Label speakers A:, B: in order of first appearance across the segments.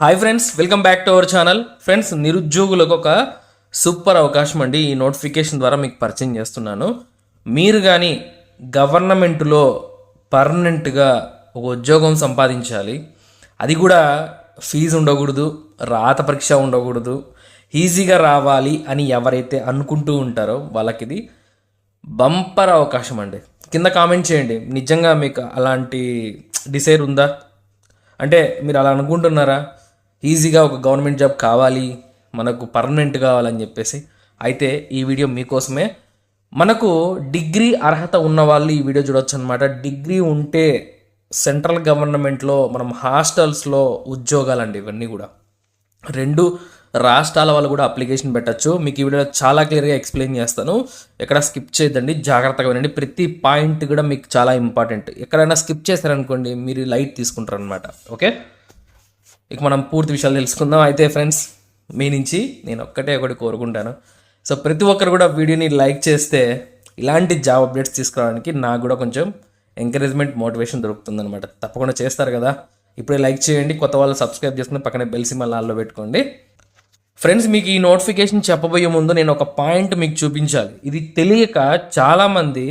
A: Hi friends welcome back to our channel friends నిరుద్యోగులకు ఒక super అవకాశం అండి ఈ నోటిఫికేషన్ ద్వారా మీకు పరిచయం చేస్తున్నాను. మీరు కానీ గవర్నమెంట్లో పర్మనెంట్గా ఒక ఉద్యోగం సంపాదించాలి. అది కూడా ఫీజు ఉండకూడదు రాత పరీక్ష ఉండకూడదు ఈజీగా రావాలి అని ఎవరైతే అనుకుంటూ ఉంటారో వాళ్ళకి ఇది బంపర్ అవకాశం అండి. కింద కామెంట్ చేయండి. నిజంగా మీకు అలాంటి డిసైర్ ఉందా? అంటే మీరు అలా అనుకుంటున్నారా? ఈజీగా ఒక గవర్నమెంట్ జాబ్ కావాలి మనకు పర్మనెంట్ కావాలని చెప్పేసి. అయితే ఈ వీడియో మీకోసమే. మనకు డిగ్రీ అర్హత ఉన్న వాళ్ళు ఈ వీడియో చూడొచ్చు అనమాట డిగ్రీ ఉంటే సెంట్రల్ గవర్నమెంట్లో మనం హాస్టల్స్లో ఉద్యోగాలండి ఇవన్నీ కూడా. రెండు రాష్ట్రాల వాళ్ళు కూడా అప్లికేషన్ పెట్టచ్చు. మీకు ఈ వీడియో చాలా క్లియర్గా ఎక్స్ప్లెయిన్ చేస్తాను. ఎక్కడ స్కిప్ చేయదండి జాగ్రత్తగా వినండి. ప్రతి పాయింట్ కూడా మీకు చాలా ఇంపార్టెంట్. ఎక్కడైనా స్కిప్ చేశారనుకోండి మీరు లైట్ తీసుకుంటారు అనమాట ఓకే? ఇక మనం పూర్తి విషయాలు తెలుసుకుందాం. అయితే ఫ్రెండ్స్ మీ నుంచి నేను ఒక్కటే ఒకటి కోరుకుంటాను. సో ప్రతి ఒక్కరు కూడా వీడియోని లైక్ చేస్తే ఇలాంటి జాబ్ అప్డేట్స్ తీసుకోవడానికి నాకు కూడా కొంచెం ఎంకరేజ్మెంట్ మోటివేషన్ దొరుకుతుందనమాట తప్పకుండా చేస్తారు కదా. ఇప్పుడే లైక్ చేయండి కొత్త వాళ్ళు సబ్స్క్రైబ్ చేసుకుని పక్కనే బెల్ సిమ్మల్ ఆల్లో పెట్టుకోండి. ఫ్రెండ్స్ మీకు ఈ నోటిఫికేషన్ చెప్పబోయే ముందు నేను ఒక పాయింట్ మీకు చూపించాలి. ఇది తెలియక చాలామంది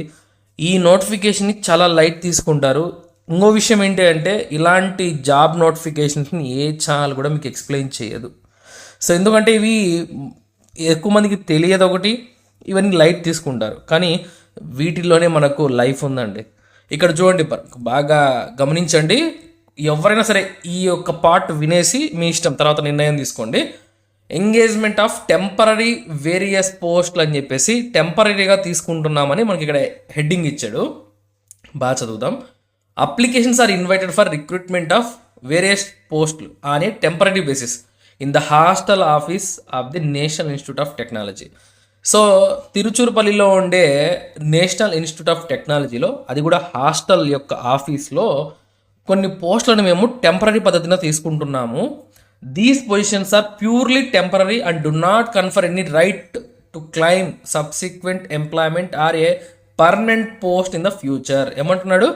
A: ఈ నోటిఫికేషన్ని చాలా లైట్ తీసుకుంటారు. ఇంకో విషయం ఏంటి అంటే ఇలాంటి జాబ్ నోటిఫికేషన్స్ని ఏ ఛానల్ కూడా మీకు ఎక్స్ప్లెయిన్ చేయదు. సో ఎందుకంటే ఇవి ఎక్కువ మందికి తెలియదు ఒకటి ఇవన్నీ లైట్ తీసుకుంటారు. కానీ వీటిల్లోనే మనకు లైఫ్ ఉందండి. ఇక్కడ చూడండి బాగా గమనించండి. ఎవరైనా సరే ఈ యొక్క పార్ట్ వినేసి మీ ఇష్టం తర్వాత నిర్ణయం తీసుకోండి. ఎంగేజ్మెంట్ ఆఫ్ టెంపరీ వేరియస్ పోస్ట్లు అని చెప్పేసి టెంపరీగా తీసుకుంటున్నామని మనకి ఇక్కడ హెడ్డింగ్ ఇచ్చాడు. బాగా చదువుదాం. Applications are invited for recruitment of various పోస్ట్లు on a temporary basis in the hostel office of the national institute of technology so తిరుచురుపల్లిలో ఉండే నేషనల్ ఇన్స్టిట్యూట్ ఆఫ్ టెక్నాలజీలో అది కూడా హాస్టల్ యొక్క ఆఫీస్లో కొన్ని పోస్టులను మేము టెంపరీ పద్ధతిన తీసుకుంటున్నాము. These positions are purely temporary and do not confer any right to claim subsequent employment or a permanent post in the future ఏమంటున్నాడు?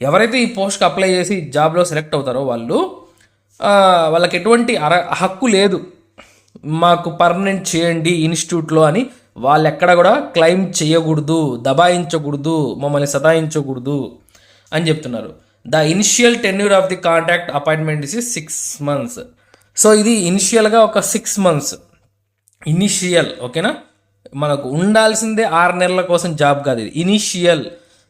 A: ఎవరైతే ఈ పోస్ట్కి అప్లై చేసి జాబ్లో సెలెక్ట్ అవుతారో వాళ్ళు వాళ్ళకి ఎటువంటి అర హక్కు లేదు. మాకు పర్మనెంట్ చేయండి ఇన్స్టిట్యూట్లో అని వాళ్ళు ఎక్కడ కూడా క్లెయిమ్ చేయకూడదు దబాయించకూడదు మమ్మల్ని సతాయించకూడదు అని చెప్తున్నారు. The initial tenure of the contact appointment is six months. So ఇది ఇనిషియల్గా ఒక సిక్స్ మంత్స్. ఇనిషియల్ ఓకేనా? మనకు ఉండాల్సిందే ఆరు నెలల కోసం జాబ్ కాదు ఇది. ఇనిషియల్.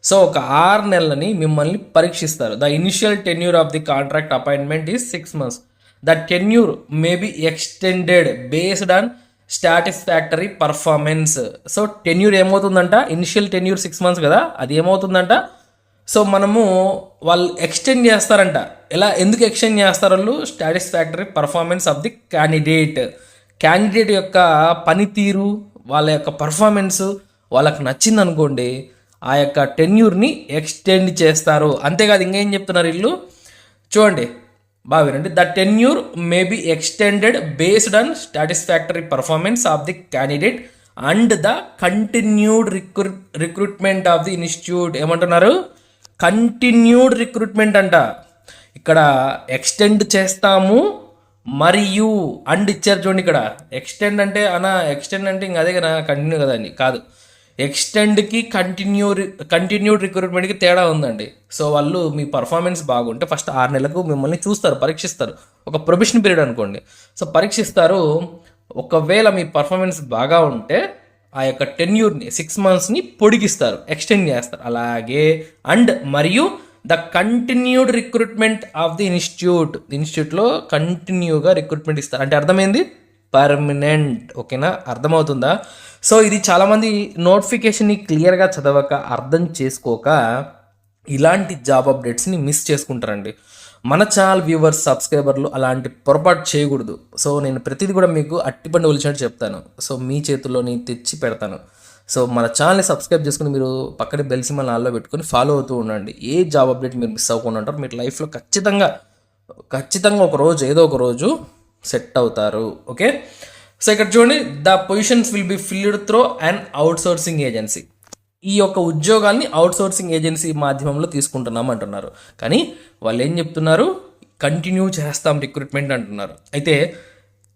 A: సో ఒక ఆరు నెలలని మిమ్మల్ని పరీక్షిస్తారు. The initial tenure of the contract appointment is six months the tenure may be extended based on satisfactory performance so tenure ఏమవుతుందంట? Initial tenure six months కదా? అది ఏమవుతుందంట? సో మనము వాళ్ళు ఎక్స్టెండ్ చేస్తారంట. ఎలా? ఎందుకు ఎక్స్టెండ్ చేస్తారు వాళ్ళు? Satisfactory performance of the candidate candidate యొక్క పనితీరు వాళ్ళ యొక్క పర్ఫార్మెన్స్ వాళ్ళకి నచ్చింది అనుకోండి ఆ యొక్క టెన్యూర్ని ఎక్స్టెండ్ చేస్తారు. అంతేకాదు ఇంకేం చెప్తున్నారు వీళ్ళు చూడండి. బాగా వినండి. The tenure may be extended based on satisfactory performance of the candidate and the continued recru recruitment of the institute. ఏమంటున్నారు? కంటిన్యూడ్ రిక్రూట్మెంట్ అంట. ఇక్కడ ఎక్స్టెండ్ చేస్తాము మరియు అండ్ ఇచ్చారు చూడండి ఇక్కడ. ఎక్స్టెండ్ అంటే అనా ఎక్స్టెండ్ అంటే ఇంక అదే కదా కంటిన్యూ కదా అండి కాదు. ఎక్స్టెండ్కి కంటిన్యూ కంటిన్యూడ్ రిక్రూట్మెంట్కి తేడా ఉందండి. సో వాళ్ళు మీ పర్ఫార్మెన్స్ బాగుంటే ఫస్ట్ ఆరు నెలలకు మిమ్మల్ని చూస్తారు పరీక్షిస్తారు. ఒక ప్రొబిషన్ పీరియడ్ అనుకోండి. సో పరీక్షిస్తారు ఒకవేళ మీ పర్ఫార్మెన్స్ బాగా ఉంటే ఆ యొక్క టెన్యూర్ని సిక్స్ మంత్స్ని పొడిగిస్తారు ఎక్స్టెండ్ చేస్తారు. అలాగే అండ్ మరియు the continued recruitment of the institute ఇన్స్టిట్యూట్లో కంటిన్యూగా రిక్రూట్మెంట్ ఇస్తారు. అంటే అర్థమైంది? పర్మనెంట్. ఓకేనా? అర్థమవుతుందా? సో ఇది చాలామంది నోటిఫికేషన్ని క్లియర్గా చదవక అర్థం చేసుకోక ఇలాంటి జాబ్ అప్డేట్స్ని మిస్ చేసుకుంటారండి. మన ఛానల్ వ్యూవర్స్ సబ్స్క్రైబర్లు అలాంటి పొరపాటు చేయకూడదు. సో నేను ప్రతిదీ కూడా మీకు అట్టిపండి ఒలిచినట్టు చెప్తాను. సో మీ చేతుల్లోని తెచ్చి పెడతాను. సో మన ఛానల్ని సబ్స్క్రైబ్ చేసుకుని మీరు పక్కనే బెల్ సింబల్ ఆల్లో పెట్టుకుని ఫాలో అవుతూ ఉండండి. ఏ జాబ్ అప్డేట్ మీరు మిస్ అవ్వకుండా ఉంటారు మీరు లైఫ్లో ఖచ్చితంగా ఖచ్చితంగా ఒక రోజు ఏదో ఒక రోజు సెట్ అవుతారు. ఓకే? సో ఇక్కడ చూడండి. The positions will be filled through and outsourcing agency. ఈ యొక్క ఉద్యోగాల్ని అవుట్ సోర్సింగ్ ఏజెన్సీ మాధ్యమంలో తీసుకుంటున్నాం అంటున్నారు. కానీ వాళ్ళు ఏం చెప్తున్నారు? కంటిన్యూ చేస్తాం రిక్రూట్మెంట్ అంటున్నారు. అయితే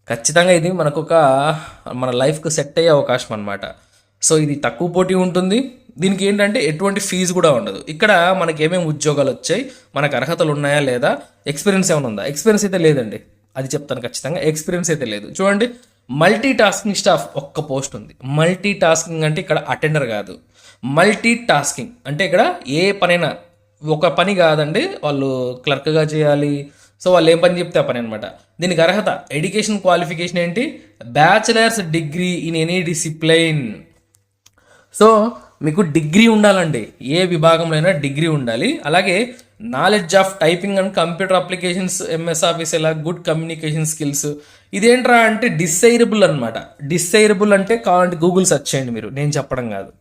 A: ఖచ్చితంగా ఇది మనకు ఒక మన లైఫ్కి సెట్ అయ్యే అవకాశం అనమాట సో ఇది తక్కువ పోటీ ఉంటుంది. దీనికి ఏంటంటే ఎటువంటి ఫీజు కూడా ఉండదు. ఇక్కడ మనకి ఏమేమి ఉద్యోగాలు వచ్చాయి? మనకు అర్హతలు ఉన్నాయా లేదా? ఎక్స్పీరియన్స్ ఏమైనా ఉందా? ఎక్స్పీరియన్స్ అయితే లేదండి. అది చెప్తాను ఖచ్చితంగా. ఎక్స్పీరియన్స్ అయితే లేదు. చూడండి. మల్టీ టాస్కింగ్ స్టాఫ్ ఒక్క పోస్ట్ ఉంది. మల్టీ టాస్కింగ్ అంటే ఇక్కడ అటెండర్ కాదు. మల్టీ టాస్కింగ్ అంటే ఇక్కడ ఏ పనైనా ఒక పని కాదండి వాళ్ళు క్లర్క్గా చేయాలి. సో వాళ్ళు ఏం పని చెప్తే ఆ పని అనమాట దీనికి అర్హత ఎడ్యుకేషన్ క్వాలిఫికేషన్ ఏంటి? Bachelor's degree in any discipline. So మీకు డిగ్రీ ఉండాలండి. ఏ విభాగంలో అయినా డిగ్రీ ఉండాలి. అలాగే knowledge of typing and computer applications MS office ఇలా గుడ్ కమ్యూనికేషన్ స్కిల్స్ ఇదేంట్రా అంటే డిసైరబుల్ అనమాట డిసైరబుల్ అంటే కావాలంటే గూగుల్ సెర్చ్ చేయండి మీరు. నేను చెప్పడం కాదు.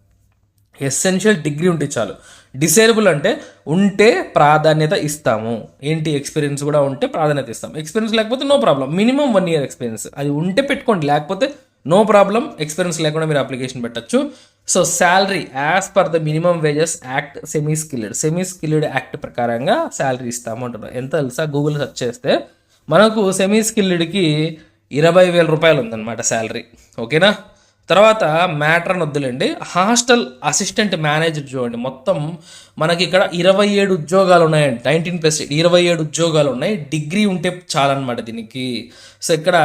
A: ఎస్సెన్షియల్ డిగ్రీ ఉంటే చాలు. డిసైరబుల్ అంటే ఉంటే ప్రాధాన్యత ఇస్తాము. ఏంటి ఎక్స్పీరియన్స్ కూడా ఉంటే ప్రాధాన్యత ఇస్తాం ఎక్స్పీరియన్స్ లేకపోతే no problem. Minimum one year experience. అది ఉంటే పెట్టుకోండి. లేకపోతే నో ప్రాబ్లం. ఎక్స్పీరియన్స్ లేకుండా మీరు అప్లికేషన్ పెట్టచ్చు. So salary as per the minimum wages act semi skilled. Semi skilled act ప్రకారంగా శాలరీ ఇస్తాము అంటున్నారు. ఎంత తెలుసా? గూగుల్ సెర్చ్ చేస్తే మనకు సెమీ స్కిల్డ్కి ఇరవై వేల రూపాయలు ఉందన్నమాట శాలరీ ఓకేనా? తర్వాత మ్యాటర్ అని వద్దులేండి హాస్టల్ అసిస్టెంట్ మేనేజర్ చూడండి. మొత్తం మనకి ఇక్కడ ఇరవై ఏడు ఉద్యోగాలు ఉన్నాయండి. నైన్టీన్ ప్లస్ ఇరవై ఏడు ఉద్యోగాలు ఉన్నాయి. డిగ్రీ ఉంటే చాలన్నమాట దీనికి. సో ఇక్కడ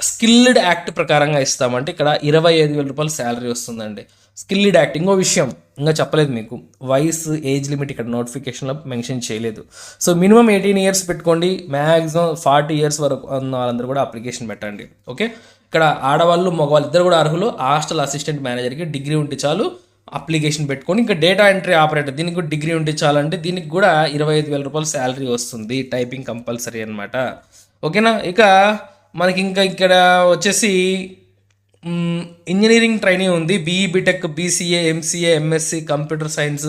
A: స్కిల్డ్ యాక్ట్ ప్రకారంగా ఇస్తామంటే ఇక్కడ ఇరవై ఐదు వేల రూపాయలు శాలరీ వస్తుందండి. స్కిల్డ్ యాక్ట్ ఇంకో విషయం ఇంకా చెప్పలేదు మీకు. వయస్ ఏజ్ లిమిట్ ఇక్కడ నోటిఫికేషన్లో మెన్షన్ చేయలేదు. సో మినిమం ఎయిటీన్ ఇయర్స్ పెట్టుకోండి. మ్యాక్సిమం ఫార్టీ ఇయర్స్ వరకు ఉన్న వాళ్ళందరూ కూడా అప్లికేషన్ పెట్టండి. ఓకే? ఇక్కడ ఆడవాళ్ళు మగవాళ్ళు ఇద్దరు కూడా అర్హులు. హాస్టల్ అసిస్టెంట్ మేనేజర్కి డిగ్రీ ఉంటే చాలు అప్లికేషన్ పెట్టుకొని ఇంకా డేటా ఎంట్రీ ఆపరేటర్ దీనికి కూడా డిగ్రీ ఉంటే చాలంటే దీనికి కూడా ఇరవై ఐదు వేల రూపాయలు శాలరీ వస్తుంది. టైపింగ్ కంపల్సరీ అనమాట ఓకేనా? ఇక మనకి ఇంకా ఇక్కడ వచ్చేసి ఇంజనీరింగ్ ట్రైనింగ్ ఉంది. BE BTech BCA MCA MSc computer science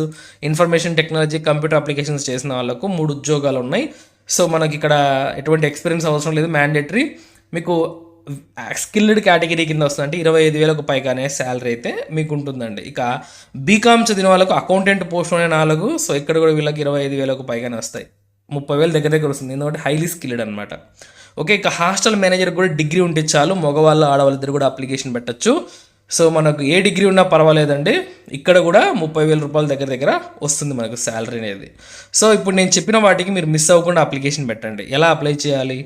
A: information technology computer applications చేసిన వాళ్ళకు మూడు ఉద్యోగాలు ఉన్నాయి. సో మనకి ఇక్కడ ఎటువంటి ఎక్స్పీరియన్స్ అవసరం లేదు. మ్యాండేటరీ మీకు స్కిల్డ్ కేటగిరీ కింద వస్తుందంటే ఇరవై ఐదు వేలకు పైగానే శాలరీ అయితే మీకు ఉంటుందండి. ఇక బీకామ్ చదివిన వాళ్ళకు అకౌంటెంట్ పోస్ట్ అనే నాలుగు. సో ఇక్కడ కూడా వీళ్ళకి ఇరవై ఐదు వేలకు పైగానే వస్తాయి. ముప్పై వేలు దగ్గర దగ్గర వస్తుంది. ఎందుకంటే హైలీ స్కిల్డ్ అనమాట ఓకే ఇక హాస్టల్ మేనేజర్ కూడా డిగ్రీ ఉంటే చాలు మగవాళ్ళు ఆడవాళ్ళిద్దరు కూడా అప్లికేషన్ పెట్టచ్చు. సో మనకు ఏ డిగ్రీ ఉన్నా పర్వాలేదండి. ఇక్కడ కూడా ముప్పై వేల రూపాయల దగ్గర దగ్గర వస్తుంది మనకు శాలరీ అనేది. సో ఇప్పుడు నేను చెప్పిన వాటికి మీరు మిస్ అవ్వకుండా అప్లికేషన్ పెట్టండి. ఎలా అప్లై చేయాలి?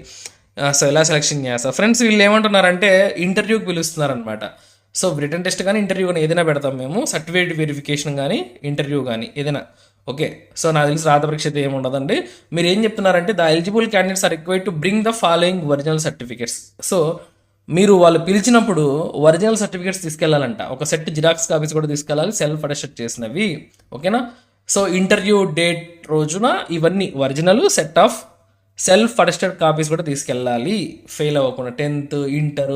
A: సో ఎలా సెలెక్షన్ చేస్తా ఫ్రెండ్స్ వీళ్ళు ఏమంటున్నారంటే ఇంటర్వ్యూకి పిలుస్తున్నారనమాట సో రిటర్న్ టెస్ట్ కానీ ఇంటర్వ్యూ కానీ ఏదైనా పెడతాం మేము. సర్టిఫికేట్ వెరిఫికేషన్ కానీ ఇంటర్వ్యూ కానీ ఏదైనా. ఓకే. సో నాకు తెలిసి రాత పరీక్ష అయితే ఏమి ఉండదండి. మీరు ఏం చెప్తున్నారంటే the eligible candidates are required to bring the following original certificates so మీరు వాళ్ళు పిలిచినప్పుడు ఒరిజినల్ సర్టిఫికేట్స్ తీసుకెళ్ళాలంట. ఒక సెట్ జిరాక్స్ కాపీస్ కూడా తీసుకెళ్ళాలి సెల్ఫ్ అటెస్ట్ చేసినవి. ఓకేనా? సో ఇంటర్వ్యూ డేట్ రోజున ఇవన్నీ original set of self attested copies కూడా తీసుకెళ్ళాలి. ఫెయిల్ అవ్వకుండా tenth inter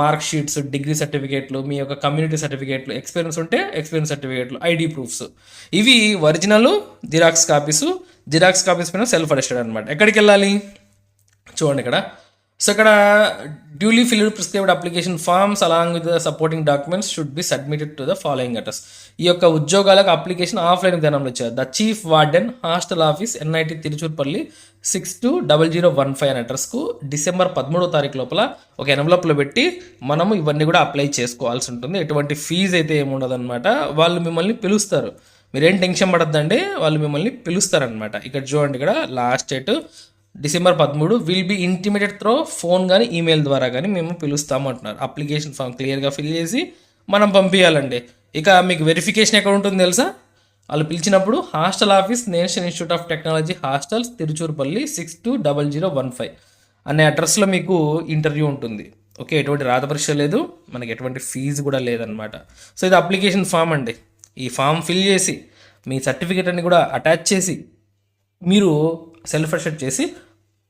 A: mark sheets degree సర్టిఫికేట్లు మీ యొక్క కమ్యూనిటీ సర్టిఫికేట్లు ఎక్స్పీరియన్స్ ఉంటే ఎక్స్పీరియన్స్ సర్టిఫికేట్లు ఐడి ప్రూఫ్స్ ఇవి original xerox copies xerox copies పైన సెల్ఫ్ అటెస్టెడ్ అనమాట ఎక్కడికి వెళ్ళాలి చూడండి ఇక్కడ. సో ఇక్కడ duly filled prescribed application forms along with the supporting documents should be submitted to the following address ఈ యొక్క ఉద్యోగాలకు అప్లికేషన్ ఆఫ్లైన్ విధానంలో ఇచ్చారు the chief warden hostel office NIT Tiruchirappalli six two double zero one five అనే అడ్రస్కు December పదమూడో తారీఖు లోపల ఒక ఎన్వలప్లో పెట్టి మనము ఇవన్నీ కూడా అప్లై చేసుకోవాల్సి ఉంటుంది. ఎటువంటి ఫీజు అయితే ఏముండదు అనమాట వాళ్ళు మిమ్మల్ని పిలుస్తారు. మీరేం టెన్షన్ పడద్దండి. వాళ్ళు మిమ్మల్ని పిలుస్తారనమాట ఇక్కడ చూడండి ఇక్కడ లాస్ట్ డేట్ డిసెంబర్ పదమూడు will be intimated through phone కానీ ఈమెయిల్ ద్వారా కానీ మేము పిలుస్తాము అంటున్నారు. అప్లికేషన్ ఫామ్ క్లియర్గా ఫిల్ చేసి మనం పంపించాలండి ఇక మీకు వెరిఫికేషన్ ఎక్కడ ఉంటుంది తెలుసా? వాళ్ళు పిలిచినప్పుడు hostel office national institute of technology hostels Tiruchirappalli six two double zero one five అనే అడ్రస్లో మీకు ఇంటర్వ్యూ ఉంటుంది. ఓకే ఎటువంటి రాత పరీక్ష లేదు. మనకి ఎటువంటి ఫీజు కూడా లేదనమాట సో ఇది అప్లికేషన్ ఫామ్ అండి. ఈ ఫామ్ ఫిల్ చేసి మీ సర్టిఫికేట్ అన్ని కూడా అటాచ్ చేసి మీరు సెల్ఫ్ అటెస్ట్ చేసి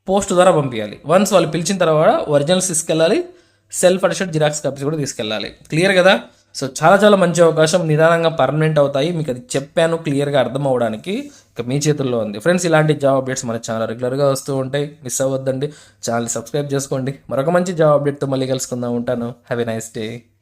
A: పోస్ట్ ద్వారా పంపించాలి వన్స్ వాళ్ళు పిలిచిన తర్వాత ఒరిజినల్స్ తీసుకెళ్ళాలి సెల్ఫ్ అటెస్ట్ జిరాక్స్ కాపీస్ కూడా తీసుకెళ్ళాలి. క్లియర్ కదా? సో చాలా చాలా మంచి అవకాశం నిదానంగా పర్మనెంట్ అవుతాయి. మీకు అది చెప్పాను క్లియర్గా అర్థం అవడానికి ఇక మీ చేతుల్లో ఉంది. ఫ్రెండ్స్ ఇలాంటి జాబ్ అప్డేట్స్ మన ఛానల్ రెగ్యులర్గా వస్తూ ఉంటాయి. మిస్ అవ్వద్దండి. ఛానల్ సబ్స్క్రైబ్ చేసుకోండి. మరొక మంచి జాబ్ అప్డేట్తో మళ్ళీ కలుసుకుందాం. ఉంటాను. Have a nice day